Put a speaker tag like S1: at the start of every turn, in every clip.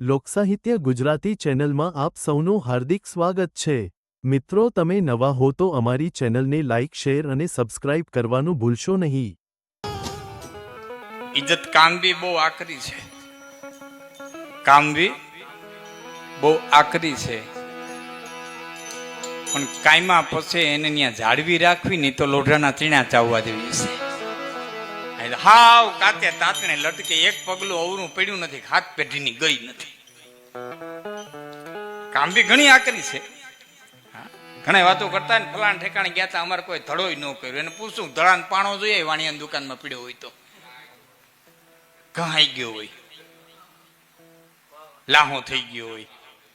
S1: લોકસાહિત્ય ગુજરાતી ચેનલમાં આપ સૌનું હાર્દિક સ્વાગત છે. મિત્રો, તમે નવા હો તો અમારી ચેનલને લાઇક શેર અને સબસ્ક્રાઇબ કરવાનું ભૂલશો નહીં.
S2: ઇજ્જત કામવી બહુ આકરી છે. કામવી બહુ આકરી છે. પણ કાયમાં પછી એને ત્યાં જાળવી રાખવી નહીં તો લોઢાના ચીણા ચાવવા જેવી છે. હાવ કાતે તાતણે લટકે એક પગલું અવરું પડ્યું નથી, હાથ પેઢીની ગઈ નથી. કામ બી ઘણી આકરી છે. ઘણા વાતો કરતા ને ફલાણ ઠેકાણે ગયા તા, અમારે કોઈ ધડોય ન કર્યો. એને પૂછું, ધડાન પાણો જોઈએ? વાણિયાની દુકાનમાં પીડ્યો હોય તો. ઘાઈ ગયો હોય. લાહો થઈ ગયો હોય.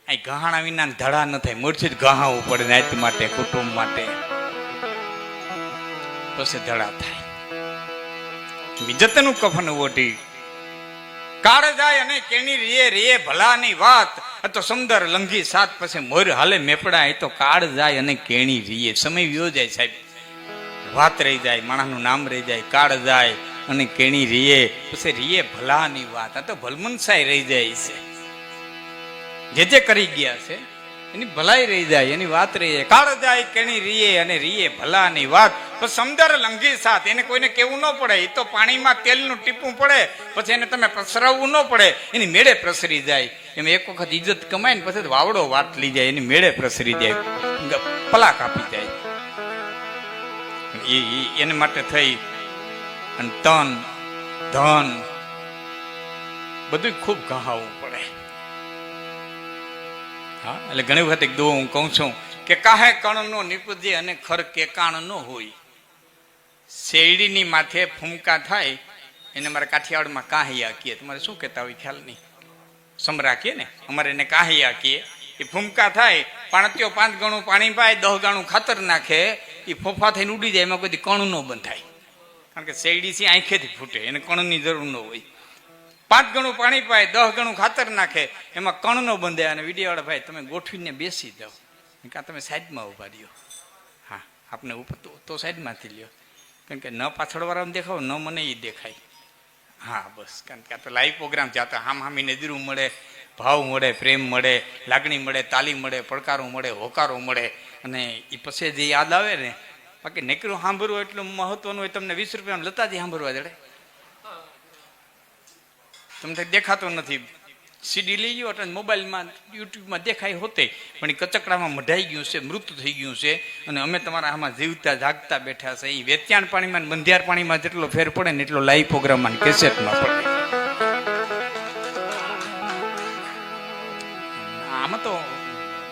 S2: અહીં ગહાણા વિના ધડા ન થાય. મૂર્છિત ગહાવું પડે નાત માટે, કુટુંબ માટે. પછી ધડા થાય. વિજતનું કફન ઓઢી કાળ જાય અને કેની રીએ રે ભલાની વાત. તો સુંદર લંઘી સાત પછી મોર હાલે મેપડા, એ તો કાળ જાય અને કેણી રીએ. સમય વ્યો જાય સાહેબ. વાત રહી જાય, માણસનું નામ રહી જાય, કાળ જાય અને કેણી રીએ. પછી રીએ ભલાની વાત. આ તો ભલમનસાઈ રહી જાય છે. જે જે કરી ગયા છે, એની ભલાઈ રહી જાય, એની વાત રહી જાય. કાળ જાય, કેણી રીએ અને રીએ ભલાની વાત. તો સમદર લંઘી સાથ એને કોઈને કેવું ન પડે. એ તો પાણીમાં તેલનું ટીપું પડે. પછી એને તમે પ્રસરાવવું ન પડે. એની મેળે પ્રસરી જાય. એમ એક વખત ઇજ્જત કમાય ને પછી વાવડો વાત લઈ જાય. એની મેળે પ્રસરી જાય. પલા કાપી જાય. એ એને માટે થઈ અને તન, ધન બધું ખૂબ ગહાવું પડે. હા, એટલે ઘણી વખત એક દો હું કહું છું કે કાહે કણનો નિપજે અને ખર કે કાણ નો હોય. શેરડીની માથે ફૂમકા થાય, એને મારે કાઠિયાવાડમાં કાહિયા કીએ તમારે શું કહેતા હોય ખ્યાલ નહીં? સમરા કીએ ને? અમારે એને કાહિયા કીએ એ ફૂમકા થાય પાણત્યો પાંચ ગણું પાણી પાય, દહ ગણું ખાતર નાખે, એ ફોફા થઈને ઉડી જાય, એમાં કોઈ કણું ન બંધ થાય કારણ કે શેરડી છે આંખેથી ફૂટે, એને કણની જરૂર ન હોય. પાંચ ગણું પાણી પાય, દહ ગણું ખાતર નાખે, એમાં કણ ન બંધે અને વિડીયોવાળા ભાઈ, તમે ગોઠવીને બેસી દો કાં તમે સાઈડમાં ઊભા રહ્યો. હા, આપને ઉપર તો સાઈડમાંથી લ્યો. કારણ કે ન પાછળવાળાને દેખાવ ન મને એ દેખાય. હા, બસ, કારણ કે આ તો લાઈવ પ્રોગ્રામ જ્યાં હામ હામી નજરું મળે, ભાવ મળે, પ્રેમ મળે, લાગણી મળે, તાલી મળે, પડકારો મળે, હોકારો મળે. અને એ પછી જે યાદ આવે ને, બાકી નીકળ્યું સાંભળવું એટલું મહત્વનું હોય, તમને વીસ રૂપિયા લતાજી સાંભળવા જડે તમને દેખાતો નથી. સીડી લઈ ગયો એટલે મોબાઈલમાં, યુટ્યુબમાં દેખાય હોતે. પણ એ કચકડામાં મઢાઈ ગયું છે, મૃત થઈ ગયું છે. અને અમે તમારા આમાં જીવતા, જાગતા બેઠા છે. એ વેચાણ પાણીમાં બંધિયાર પાણીમાં જેટલો ફેર પડે ને એટલો લાઈવ પ્રોગ્રામમાં કેસેટમાં પડે. આમાં તો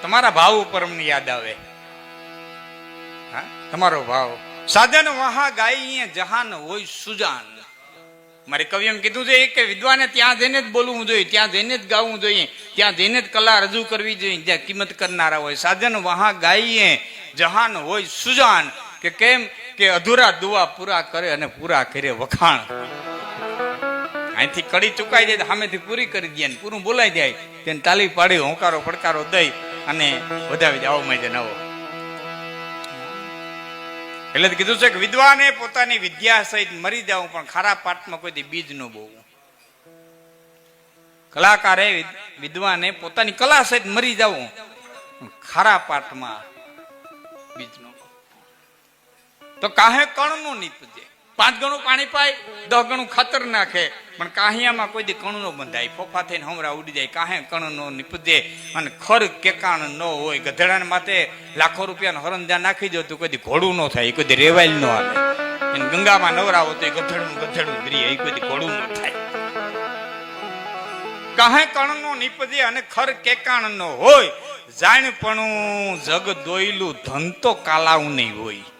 S2: તમારા ભાવ ઉપર અમને યાદ આવે. હા? તમારો ભાવ. સાધન વહા ગાય જહાન હોય સુજાન. મારે કવિ એમ કીધું છે કે વિદ્વાને ત્યાં જઈને જ બોલવું જોઈએ, ત્યાં જઈને જ ગાવું જોઈએ, ત્યાં જઈને જ કલા રજૂ કરવી જોઈએ, જ્યાં કિંમત કરનારા હોય. સાધન વહા ગાઈએ, જહાન હોય સુજાન, કે કેમ કે અધૂરા દુઆ પૂરા કરે અને પૂરા કરે વખાણ. અહીંથી કડી ચુકાઈ જાય, સામેથી પૂરી કરી દે પૂરું બોલાઈ જાય, તેને તાલી પાડી, હોંકારો પડકારો દઈ અને વધાવી દે, આવો મેં નવો. એટલે કીધું છે કે વિદ્વાને પોતાની વિદ્યા સહિત મરી જવું પણ ખરા પાઠમાં કોઈ બીજ ન બોવું. કલાકારે વિદ- વિદ્વાને પોતાની કલા સહિત મરી જવું ખરા પાઠમાં બીજ ન તો કાહે કણ નો નીપજે પાંચ ગણું પાણી પાય, દસ ગણું ખાતર નાખે. પણ કાહિયામાં કોઈ દી કણ નો બંધાય. ફોફા થઈને હમરા ઉડી જાય. કાહે કણ નો નીપજે અને ખર કેકાણ ન હોય. ગધેડાને માથે લાખો રૂપિયાનું હરંજા નાખી દો તો કોઈ દી ઘોડું ન થાય. કોઈ દી રેવાયેલ ન આવે. એને ગંગામાં નવરાવો તો ગધેડું ગધેડું દ્રીએ એ કોઈ દી ઘોડું ન થાય. કાહે કણ નો નીપજે અને ખર કેકાણ ન હોય. જાણપણું જગ દોયલું ધન તો કાલાવું નહીં હોય.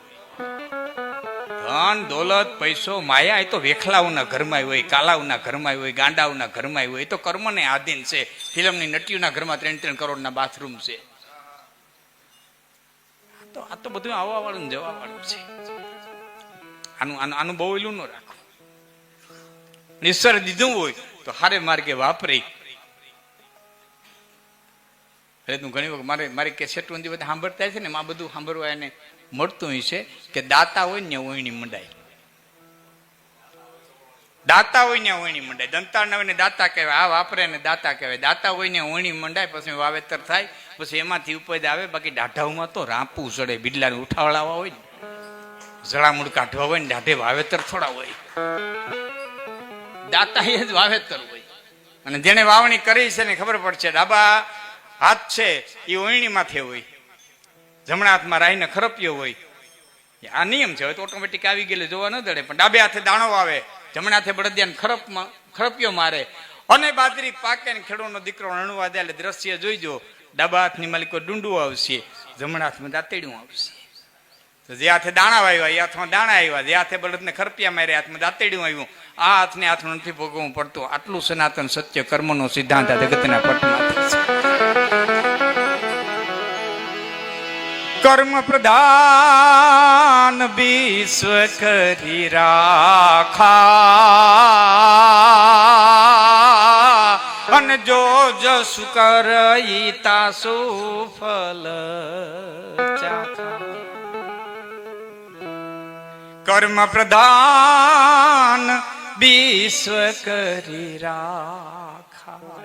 S2: ધન દોલત પૈસો માયા, એ તો વેખલાઓના ઘરમાં હોય કાલાઓના ઘરમાં હોય ગાંડાઓના ઘરમાં હોય એ તો કર્મને આધીન છે. ફિલ્મની નટીઓના ઘરમાં ત્રણ ત્રણ કરોડના બાથરૂમ છે. તો આ તો બધું આવવા વાળું જવા વાળું છે. આનું આનું આનું બહુ એલું ન રાખો. નિસર દીધું હોય તો હારે માર્ગે વાપરી. એટલે તું ઘણી વખત મારે મારી કેસેટ ઊંધી બધા સાંભળતા છે ને માં બધું સાંભળવા એને મળતું છે કે દાતા હોય ને ઓયણી મંડાય. દાતા હોય ને ઓયણી મંડાય. દંતા ના હોય ને દાતા કહેવાય. આ વાપરે ને દાતા કહેવાય. દાતા હોય ને ઓયણી મંડાય, પછી વાવેતર થાય, પછી એમાંથી ઉપજ આવે. બાકી દાઢાઓમાં તો રાપું ચડે બિડલાને ઉઠાવડાવવા હોય ને. જળામૂળ કાઢવા હોય ને, દાઢે વાવેતર થોડા હોય. દાતા એ જ વાવેતર હોય. અને જેને વાવણી કરી છે ને, ખબર પડશે, ડાબા હાથ છે, એ ઓયણીમાંથી હોય. જમણા હાથમાં રાહીને ખરપ્યો હોય. આ નિયમ છે, હવે તો ઓટોમેટિક આવી ગયેલું, જોવા ન દડે, પણ ડાબે હાથે દાણો આવે જમણા હાથે બળદિયાને ખરપમાં, ખરપિયો મારે. અને બાજરી પાકે ને ખેડૂતનો દીકરો રણવા દે એટલે દ્રશ્ય જોઈજો, ડાબા હાથની માલિકો ડુંડું આવશે, જમણા હાથમાં દાંતેડું આવશે. તો જે હાથે દાણા વાવ્યા, એ હાથમાં દાણા આવ્યા. જે હાથે બળદને ખરપિયા માર્યા હાથમાં દાંતેડું આવ્યું. આ હાથને હાથનું નથી ભોગવવું પડતું. આટલું સનાતન સત્ય કર્મનો સિદ્ધાંત આ જગતના પટમાંથી. કર્મ પ્રધાન વિશ્વ કરી રાખા. અને જો જસુ કરઈ તાસુ ફલ કર્મ પ્રધાન વિશ્વ કરી રાખા.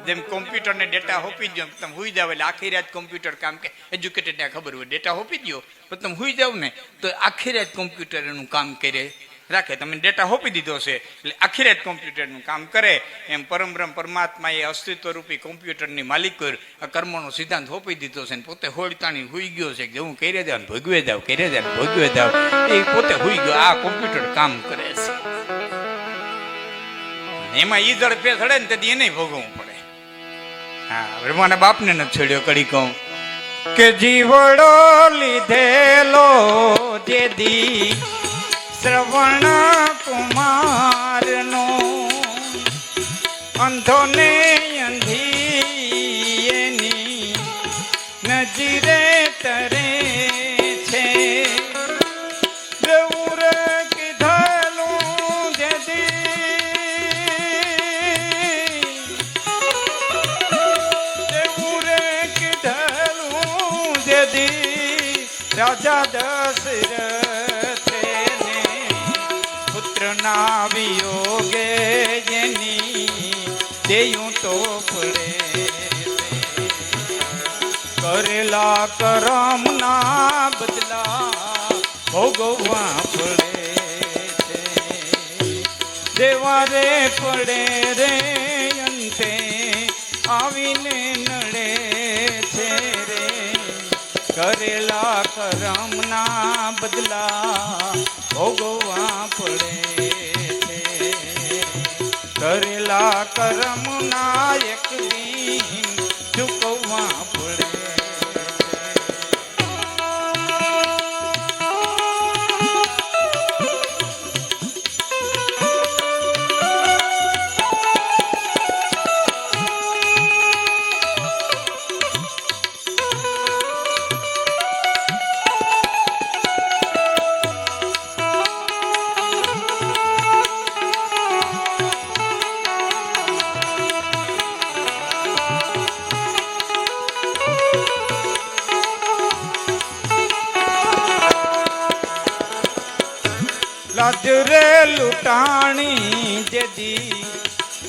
S2: જેમ કોમ્પ્યુટર ને ડેટા હોપી દો તમે હુઈ જાવ એટલે આખી રાત કોમ્પ્યુટર કામ કે એજ્યુકેટેડ ને ખબર હોય ડેટા હોપી દો તો તમે હુઈ જાવ ને, તો આખી રાત કોમ્પ્યુટર એનું કામ કરે. રાખે, તમે ડેટા હોપી દીધો છે, એટલે આખી રાત કોમ્પ્યુટરનું કામ કરે. એમ પરમબ્રહ્મ પરમાત્મા એ અસ્તિત્વ રૂપી કોમ્પ્યુટરની માલિક આ કર્મનો સિદ્ધાંત હોપી દીધો છે ને, પોતે હોળતાણી હુઈ ગયો છે, કે હું કરે જાવ ભગવે જાવ કરે જાવ ભોગવે જાવ એ પોતે હુઈ ગયો, આ કોમ્પ્યુટર કામ કરે છે. એમાં ઈ ઝડપે ચડે ને, તેથી એને ભોગવવું પડે. બ્રહ્માના બાપને ન છોડ્યો કડી કહું. કે જીવડો લીધેલો જે દી શ્રવણ કુમારનો અંધો ને અંધી એની નજીરે રાજા દશરથે ને પુત્રના વિયોગે જેની દેયું તો પડે કરેલા કરમના બદલા ભોગવવા પડે દેવા દેવારે પડે રે અંતે આવીને રે કરેલા કરમના બદલા ભોગવા પડે છે. કરેલા કરમના એક દિન લાજ રે લૂંટાણી જેદી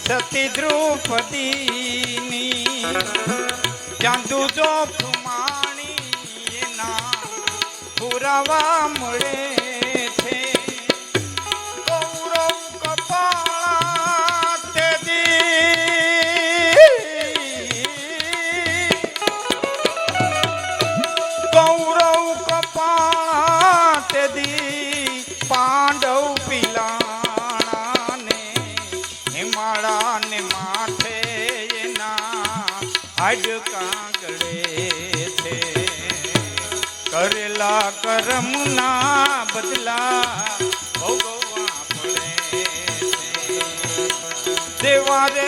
S2: સતી દ્રૌપદીની ચાંદુ જો ફુમાણી એના પુરાવા મળે. હાડકાં કાંકડે છે. કરેલા કરમના બદલા ભોગવા પડે દેવા રે